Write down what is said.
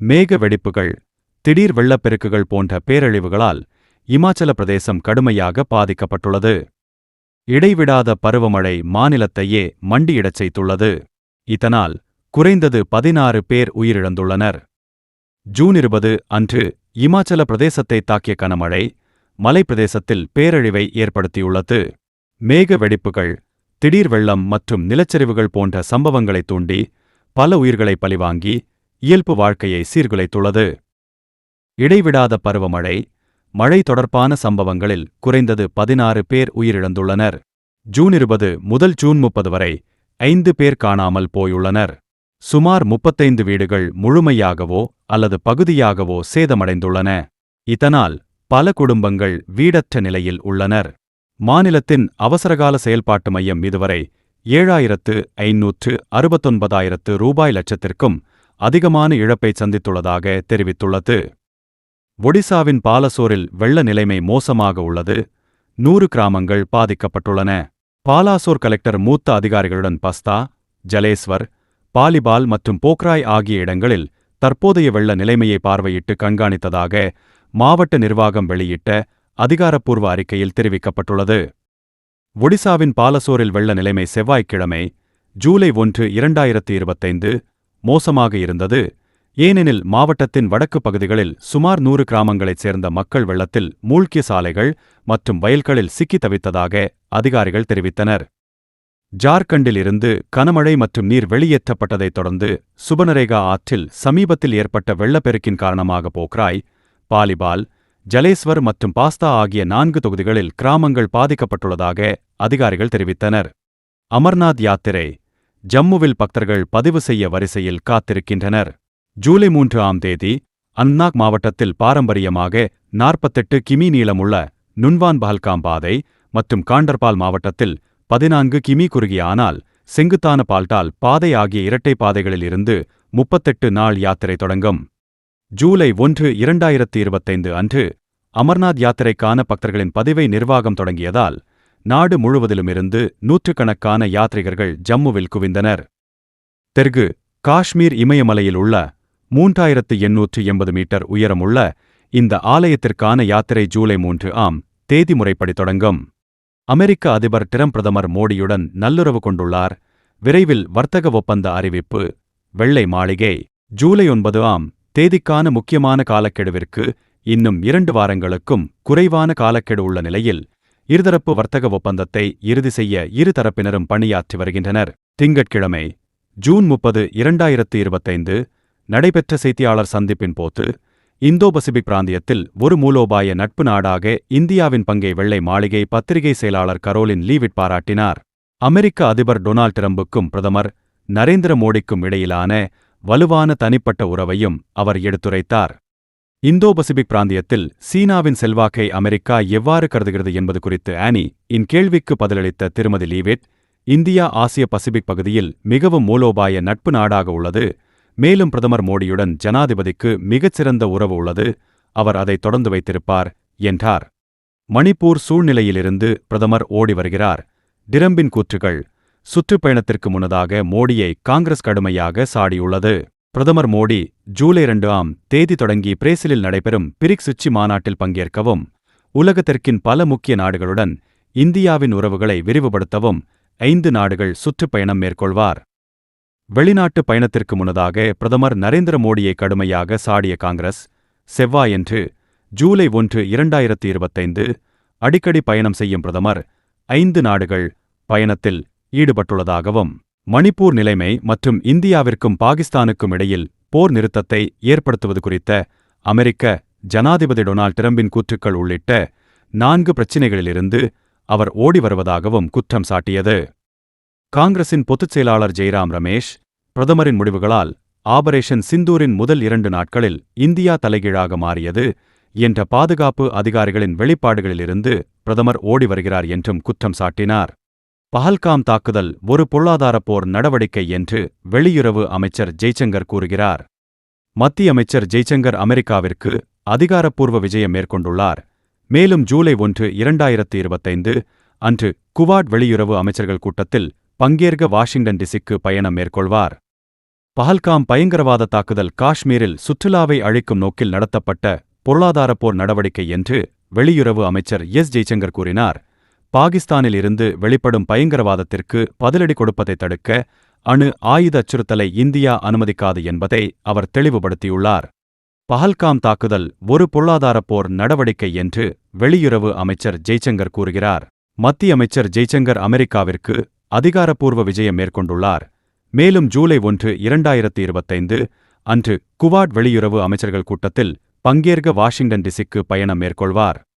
மேக வெடிப்புகள் திடீர் வெள்ளப்பெருக்குகள் போன்ற பேரழிவுகளால் இமாச்சல பிரதேசம் கடுமையாக பாதிக்கப்பட்டுள்ளது. இடைவிடாத பருவமழை மாநிலத்தையே மண்டியிடச் செய்துள்ளது. இதனால் குறைந்தது பதினாறு பேர் உயிரிழந்துள்ளனர். ஜூன் இருபது அன்று இமாச்சல பிரதேசத்தை தாக்கிய கனமழை மலைப்பிரதேசத்தில் பேரழிவை ஏற்படுத்தியுள்ளது. மேக வெடிப்புகள் திடீர் வெள்ளம் மற்றும் நிலச்சரிவுகள் போன்ற சம்பவங்களைத் தூண்டி பல உயிர்களை பலிவாங்கி இயல்பு வாழ்க்கையை சீர்குலைத்துள்ளது. இடைவிடாத பருவமழை மழை தொடர்பான சம்பவங்களில் குறைந்தது பதினாறு பேர் உயிரிழந்துள்ளனர். ஜூன் இருபது முதல் ஜூன் முப்பது வரை ஐந்து பேர் காணாமல் போயுள்ளனர். சுமார் முப்பத்தைந்து வீடுகள் முழுமையாகவோ அல்லது பகுதியாகவோ சேதமடைந்துள்ளன. இதனால் பல குடும்பங்கள் வீடற்ற நிலையில் உள்ளனர். மாநிலத்தின் அவசரகால செயல்பாட்டு மையம் இதுவரை ஏழாயிரத்து ஐநூற்று அறுபத்தொன்பதாயிரத்து ரூபாய் லட்சத்திற்கும் அதிகமான இழப்பை சந்தித்துள்ளதாக தெரிவித்துள்ளது. ஒடிசாவின் பாலசோரில் வெள்ள நிலைமை மோசமாக உள்ளது. நூறு கிராமங்கள் பாதிக்கப்பட்டுள்ளன. பாலாசோர் கலெக்டர் மூத்த அதிகாரிகளுடன் பஸ்தா ஜலேஸ்வர் பாலிபால் மற்றும் போக்ராய் ஆகிய இடங்களில் தற்போதைய வெள்ள நிலைமையை பார்வையிட்டு கண்காணித்ததாக மாவட்ட நிர்வாகம் வெளியிட்ட அதிகாரப்பூர்வ அறிக்கையில் தெரிவிக்கப்பட்டுள்ளது. ஒடிசாவின் பாலசோரில் வெள்ள நிலைமை செவ்வாய்க்கிழமை ஜூலை ஒன்று இரண்டாயிரத்து இருபத்தைந்து மோசமாக இருந்தது. ஏனெனில் மாவட்டத்தின் வடக்கு பகுதிகளில் சுமார் நூறு கிராமங்களைச் சேர்ந்த மக்கள் வெள்ளத்தில் மூழ்கிய சாலைகள் மற்றும் வயல்களில் சிக்கி தவித்ததாக அதிகாரிகள் தெரிவித்தனர். ஜார்க்கண்டில் இருந்து கனமழை மற்றும் நீர் வெளியேற்றப்பட்டதைத் தொடர்ந்து சுபனரேகா ஆற்றில் சமீபத்தில் ஏற்பட்ட வெள்ளப்பெருக்கின் காரணமாக போக்ராய் பாலிபால் ஜலேஸ்வர் மற்றும் பாஸ்தா ஆகிய நான்கு தொகுதிகளில் கிராமங்கள் பாதிக்கப்பட்டுள்ளதாக அதிகாரிகள் தெரிவித்தனர். அமர்நாத் யாத்திரை ஜம்முவில் பக்தர்கள் பதிவு செய்ய வரிசையில் காத்திருக்கின்றனர். ஜூலை மூன்று ஆம் தேதி அன்னாக் மாவட்டத்தில் பாரம்பரியமாக நாற்பத்தெட்டு கிமி நீளமுள்ள நுன்வான் பஹல்காம் பாதை மற்றும் காண்டர்பால் மாவட்டத்தில் பதினான்கு கிமி குறுகிய ஆனால் செங்குத்தான பால்டால் பாதை ஆகிய இரட்டை பாதைகளில் இருந்து முப்பத்தெட்டு நாள் யாத்திரை தொடங்கும். ஜூலை ஒன்று இரண்டாயிரத்து இருபத்தைந்து அன்று அமர்நாத் யாத்திரைக்கான பக்தர்களின் பதிவை நிர்வாகம் தொடங்கியதால் நாடு முழுவதிலுமிருந்து நூற்றுக்கணக்கான யாத்ரிகர்கள் ஜம்முவில் குவிந்தனர். தெற்கு காஷ்மீர் இமயமலையில் உள்ள மூன்றாயிரத்து எண்ணூற்று எண்பது மீட்டர் உயரமுள்ள இந்த ஆலயத்திற்கான யாத்திரை ஜூலை மூன்று ஆம் தேதி முறைப்படி தொடங்கும். அமெரிக்க அதிபர் டிரம் பிரதமர் மோடியுடன் நல்லுறவு கொண்டுள்ளார். விரைவில் வர்த்தக ஒப்பந்த அறிவிப்பு வெள்ளை மாளிகை. ஜூலை ஒன்பது ஆம் தேதிக்கான முக்கியமான காலக்கெடுவிற்கு இன்னும் இரண்டு வாரங்களுக்கும் குறைவான காலக்கெடு உள்ள நிலையில் இருதரப்பு வர்த்தக ஒப்பந்தத்தை இறுதி செய்ய இரு தரப்பினரும் பணியாற்றி வருகின்றனர். திங்கட்கிழமை ஜூன் முப்பது இரண்டாயிரத்து இருபத்தைந்து நடைபெற்ற செய்தியாளர் சந்திப்பின் போது இந்தோ பசிபிக் பிராந்தியத்தில் ஒரு மூலோபாய நட்பு நாடாக இந்தியாவின் பங்கை வெள்ளை மாளிகை பத்திரிகை செயலாளர் கரோலின் லீவிட் பாராட்டினார். அமெரிக்க அதிபர் டொனால்ட் டிரம்புக்கும் பிரதமர் நரேந்திர மோடிக்கும் இடையிலான வலுவான தனிப்பட்ட உறவையும் அவர் எடுத்துரைத்தார். இந்தோ பசிபிக் பிராந்தியத்தில் சீனாவின் செல்வாக்கை அமெரிக்கா எவ்வாறு கருதுகிறது என்பது குறித்து ஆனி இன் கேள்விக்கு பதிலளித்த திருமதி லீவிட் இந்தியா ஆசிய பசிபிக் பகுதியில் மிகவும் மூலோபாய நட்பு நாடாக உள்ளது மேலும் பிரதமர் மோடியுடன் ஜனாதிபதிக்கு மிகச்சிறந்த உறவு உள்ளது அவர் அதை தொடர்ந்து வைத்திருப்பார் என்றார். மணிப்பூர் சூழ்நிலையிலிருந்து பிரதமர் ஓடி வருகிறார். டிரம்பின் கூற்றுகள் சுற்றுப்பயணத்திற்கு முன்னதாக மோடியை காங்கிரஸ் கடுமையாக சாடியுள்ளது. பிரதமர் மோடி ஜூலை இரண்டு ஆம் தேதி தொடங்கி பிரேசிலில் நடைபெறும் பிரிக்ஸ் உச்சி மாநாட்டில் பங்கேற்கவும் உலகத்திற்கின் பல முக்கிய நாடுகளுடன் இந்தியாவின் உறவுகளை விரிவுபடுத்தவும் ஐந்து நாடுகள் சுற்றுப்பயணம் மேற்கொள்வார். வெளிநாட்டு பயணத்திற்கு முன்னதாக பிரதமர் நரேந்திர மோடியை கடுமையாக சாடிய காங்கிரஸ் செவ்வாயன்று ஜூலை ஒன்று இரண்டாயிரத்து இருபத்தைந்து அடிக்கடி பயணம் செய்யும் பிரதமர் ஐந்து நாடுகள் பயணத்தில் ஈடுபட்டுள்ளதாகவும் மணிப்பூர் நிலைமை மற்றும் இந்தியாவிற்கும் பாகிஸ்தானுக்கும் இடையில் போர் நிறுத்தத்தை ஏற்படுத்துவது குறித்த அமெரிக்க ஜனாதிபதி டொனால்ட் டிரம்பின் கூற்றுக்கள் உள்ளிட்ட நான்கு பிரச்சினைகளிலிருந்து அவர் ஓடி வருவதாகவும் குற்றம் சாட்டியது. காங்கிரசின் பொதுச் செயலாளர் ஜெய்ராம் ரமேஷ் பிரதமரின் முடிவுகளால் ஆபரேஷன் சிந்தூரின் முதல் இரண்டு நாட்களில் இந்தியா தலைகீழாக மாறியது என்ற பாதுகாப்பு அதிகாரிகளின் வெளிப்பாடுகளிலிருந்து பிரதமர் ஓடி வருகிறார் என்றும் குற்றம் சாட்டினார். பஹல்காம் தாக்குதல் ஒரு பொருளாதார போர் நடவடிக்கை என்று வெளியுறவு அமைச்சர் ஜெய்சங்கர் கூறுகிறார். மத்திய அமைச்சர் ஜெய்சங்கர் அமெரிக்காவிற்கு அதிகாரப்பூர்வ விஜயம் மேற்கொண்டுள்ளார். மேலும் ஜூலை ஒன்று இரண்டாயிரத்து இருபத்தைந்து அன்று குவாட் வெளியுறவு அமைச்சர்கள் கூட்டத்தில் பங்கேற்க வாஷிங்டன் டிசிக்கு பயணம் மேற்கொள்வார். பஹல்காம் பயங்கரவாத தாக்குதல் காஷ்மீரில் சுற்றுலாவை அழிக்கும் நோக்கில் நடத்தப்பட்ட பொருளாதார போர் நடவடிக்கை என்று வெளியுறவு அமைச்சர் எஸ் ஜெய்சங்கர் கூறினார். பாகிஸ்தானில் இருந்து வெளிப்படும் பயங்கரவாதத்திற்கு பதிலடி கொடுப்பதை தடுக்க அணு ஆயுத அச்சுறுத்தலை இந்தியா அனுமதிக்காது என்பதை அவர் தெளிவுபடுத்தியுள்ளார். பஹல்காம் தாக்குதல் ஒரு பொருளாதார போர் நடவடிக்கை என்று வெளியுறவு அமைச்சர் ஜெய்சங்கர் கூறுகிறார். மத்திய அமைச்சர் ஜெய்சங்கர் அமெரிக்காவிற்கு அதிகாரப்பூர்வ விஜயம் மேற்கொண்டுள்ளார். மேலும் ஜூலை ஒன்று இரண்டாயிரத்தி இருபத்தைந்து அன்று குவாட் வெளியுறவு அமைச்சர்கள் கூட்டத்தில் பங்கேற்க வாஷிங்டன் டிசிக்கு பயணம் மேற்கொள்வார்.